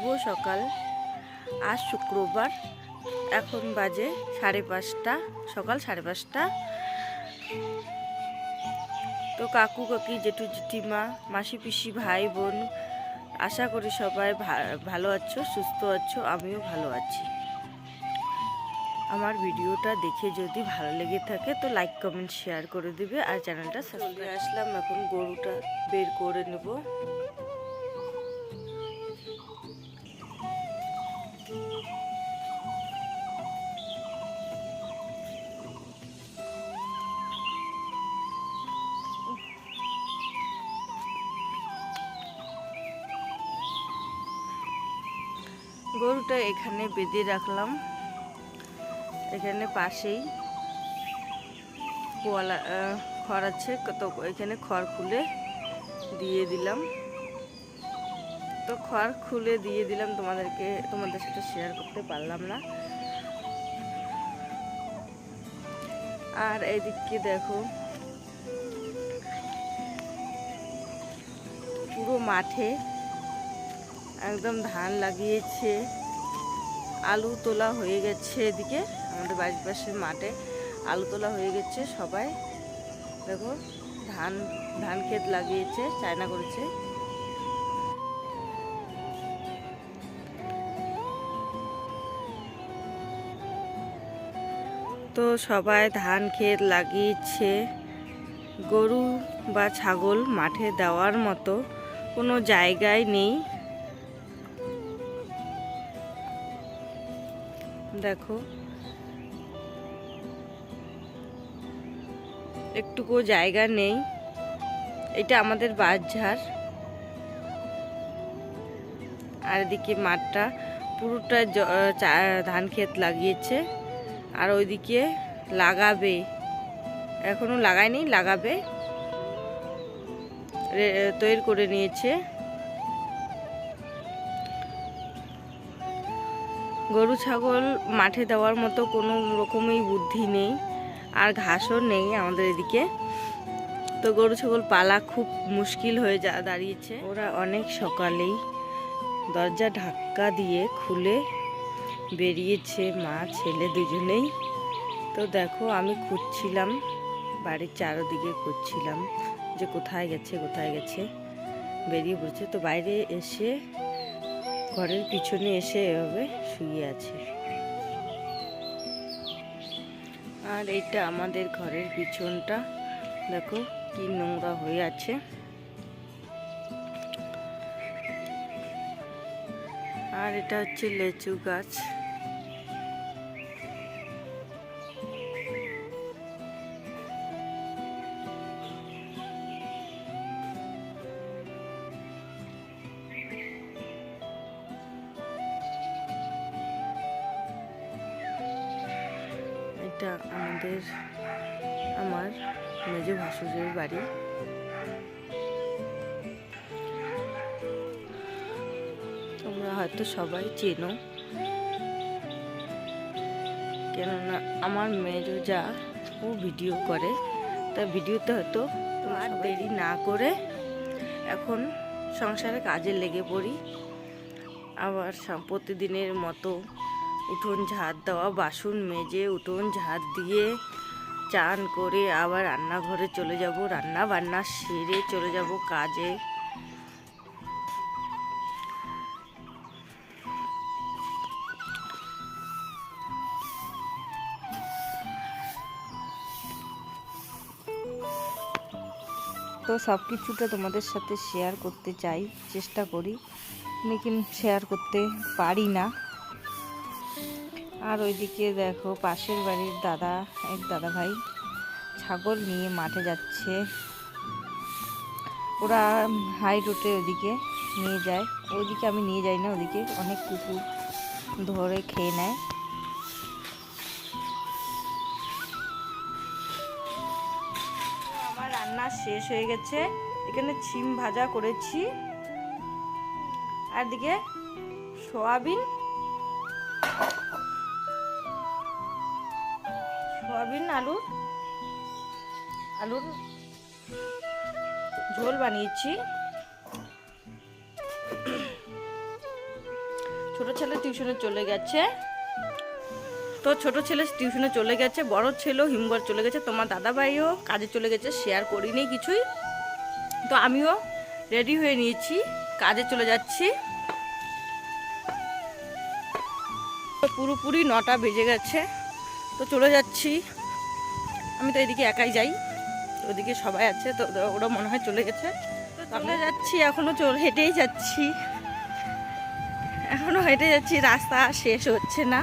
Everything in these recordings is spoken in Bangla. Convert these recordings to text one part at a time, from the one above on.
শুভ সকাল। আজ শুক্রবার, এখন বাজে সাড়ে পাঁচটা, সকাল সাড়ে পাঁচটা। তো কাকু, কাকি, জেঠু, জেঠিমা, মাসি, পিসি, ভাই, বোন, আশা করি সবাই ভালো আছো, সুস্থ আছো, আমিও ভালো আছি। আমার ভিডিওটা দেখে যদি ভালো লেগে থাকে, তো লাইক কমেন্ট শেয়ার করে দিবে আর চ্যানেলটা চলে আসলাম, এখন গরুটা বের করে নেব। গরুটা এখানে বেঁধে রাখলাম। এখানে পাশেই পোয়ালা খড় আছে। তো এখানে খড় খুলে দিয়ে দিলাম। তো খড় খুলে দিয়ে দিলাম। তোমাদেরকে, তোমাদের সাথে শেয়ার করতে পারলাম না। আর এদিকে দেখো, পুরো মাঠে একদম ধান লাগিয়েছে। আলু তোলা হয়ে গেছে এদিকে, আমাদের বাড়ির পাশের মাঠে আলু তোলা হয়ে গেছে সবাই। দেখো, ধান ধান ক্ষেত লাগিয়েছে, চায়না করেছে। তো সবাই ধান ক্ষেত লাগিয়েছে। গরু বা ছাগল মাঠে দেওয়ার মতো কোনো জায়গায় নেই। দেখো। একটুকু জায়গা নেই। এটা আমাদের বাঁশঝাড়। আর এদিকে মাঠটা পুরোটা ধান ক্ষেত লাগিয়েছে। আর ওইদিকে লাগাবে। এখনও লাগায়নি, লাগাবে। তৈরি করে নিয়েছে। গরু, ছাগল মাঠে দেওয়ার মতো কোনো রকমই বুদ্ধি নেই আর ঘাসও নেই আমাদের এদিকে। তো গরু, ছাগল পালা খুব মুশকিল হয়ে যা, দাঁড়িয়েছে। ওরা অনেক সকালেই দরজা ধাক্কা দিয়ে খুলে বেরিয়েছে মা, ছেলে দুজনেই। তো দেখো, আমি খুঁজছিলাম, বাড়ির চারোদিকে খুঁজছিলাম যে কোথায় গেছে কোথায় গেছে, বেরিয়ে পড়ছে। তো বাইরে এসে ঘরের পিছনে এসে এভাবে শুয়ে আছে। আর এটা আমাদের ঘরের পিছনটা। দেখো কি নোংরা হয়ে আছে। আর এটা হচ্ছে লেচু গাছ। এটা আমাদের আমার মেজ ভাসুরের বাড়ি। তোমরা হয়তো সবাই চেনো। কেননা আমার মেজ যা ও ভিডিও করে। তা ভিডিওতে হয়তো আর দেরি না করে এখন সংসারে কাজে লেগে পড়ি। আবার প্রতিদিনের মতো উঠোন ঝাড় দেওয়া, বাসন মেজে উঠোন ঝাড় দিয়ে চান করে আবার রান্নাঘরে চলে যাব। রান্না বান্না সেরে চলে যাব কাজে। তো সব কিছুটা তোমাদের সাথে শেয়ার করতে চাই, চেষ্টা করি। লেকিন শেয়ার করতে পারি না। আর ওইদিকে দেখো পাশের বাড়ির দাদা, এক দাদা ভাই ছাগল নিয়ে মাঠে যাচ্ছে। ওরা হাই রুটে ওদিকে নিয়ে যায়। ওইদিকে আমি নিয়ে যাই না ওদিকে অনেক কুকুর ধরে খেয়ে নেয়। আমার রান্না শেষ হয়ে গেছে। এখানে ছিম ভাজা করেছি। আর দিকে সোয়াবিন সোয়াবিন, আলু, আলুর ঝোল বানিয়েছি। ছোট ছেলে টিউশনে চলে গেছে। তো ছোট ছেলে টিউশনে চলে গেছে, বড় ছেলেও হিমঘর চলে গেছে। তোমার দাদা ভাইও কাজে চলে গেছে শেয়ার করিনি কিছুই। তো আমিও রেডি হয়ে নিয়েছি, কাজে চলে যাচ্ছি। পুরোপুরি নটা বেজে গেছে। তো চলে যাচ্ছি। আমি তো এদিকে একাই যাই। ওদিকে সবাই আছে তো ওরা মনে হয় চলে গেছে। চলে যাচ্ছি এখনও চল হেঁটেই যাচ্ছি। এখনও হেঁটে যাচ্ছি রাস্তা শেষ হচ্ছে না।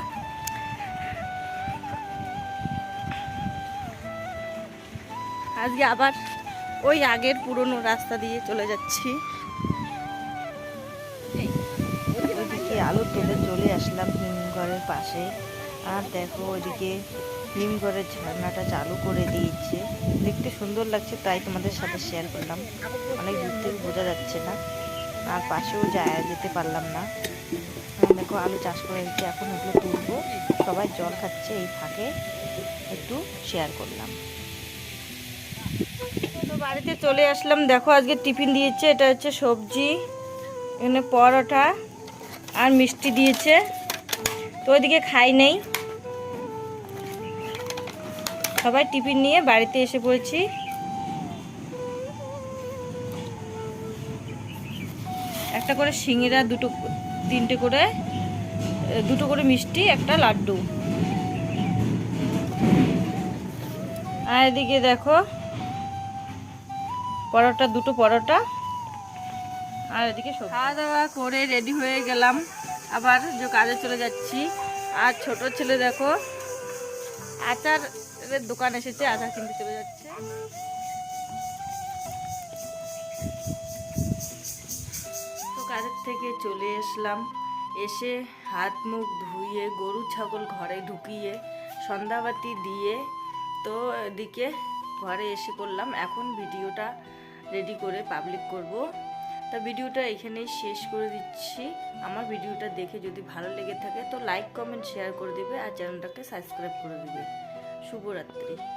আজকে আবার ওই আগের পুরনো রাস্তা দিয়ে চলে যাচ্ছি। আলু তুলে চলে আসলাম হিমঘরের পাশে। আর দেখো ওইদিকে হিমঘরের ঝর্ণাটা চালু করে দিয়েছে। দেখতে সুন্দর লাগছে, তাই তোমাদের সাথে শেয়ার করলাম। অনেক দূর থেকে বোঝা যাচ্ছে না। আর পাশেও যায়, যেতে পারলাম না। দেখো আলু চাষ করে দিচ্ছে এখন ওগুলো তুলবো। সবাই জল খাচ্ছে এই ফাঁকে। একটু শেয়ার করলাম। তো বাড়িতে চলে আসলাম। দেখো আজকে টিফিন দিয়েছে, এটা হচ্ছে সবজি, এখানে পরোটা আর মিষ্টি দিয়েছে। তো ওইদিকে খাই নেই। সবাই টিফিন নিয়ে বাড়িতে এসে পড়েছি। একটা করে সিঙ্গিরা দুটো, তিনটে করে দুটো করে মিষ্টি, একটা লাড্ডু। আর এদিকে দেখো, পরোটা, দুটো পরোটা। আর এদিকে খাওয়া দাওয়া করে রেডি হয়ে গেলাম। আবার যে কাজে চলে যাচ্ছি। আর ছোট ছেলে দেখো আচারের দোকান এসেছে আচার কিনতে চলে যাচ্ছে। তো কাজের থেকে চলে আসলাম এসে হাত মুখ ধুয়ে, গরু, ছাগল ঘরে ঢুকিয়ে, সন্ধ্যাবাতি দিয়ে তো এদিকে ঘরে এসে করলাম এখন ভিডিওটা রেডি করে পাবলিক করব। তা ভিডিওটা এখানেই শেষ করে দিচ্ছি। আমার ভিডিওটা দেখে যদি ভালো লেগে থাকে তো লাইক কমেন্ট শেয়ার করে দিবে আর চ্যানেলটাকে সাবস্ক্রাইব করে দিবে। শুভরাত্রি।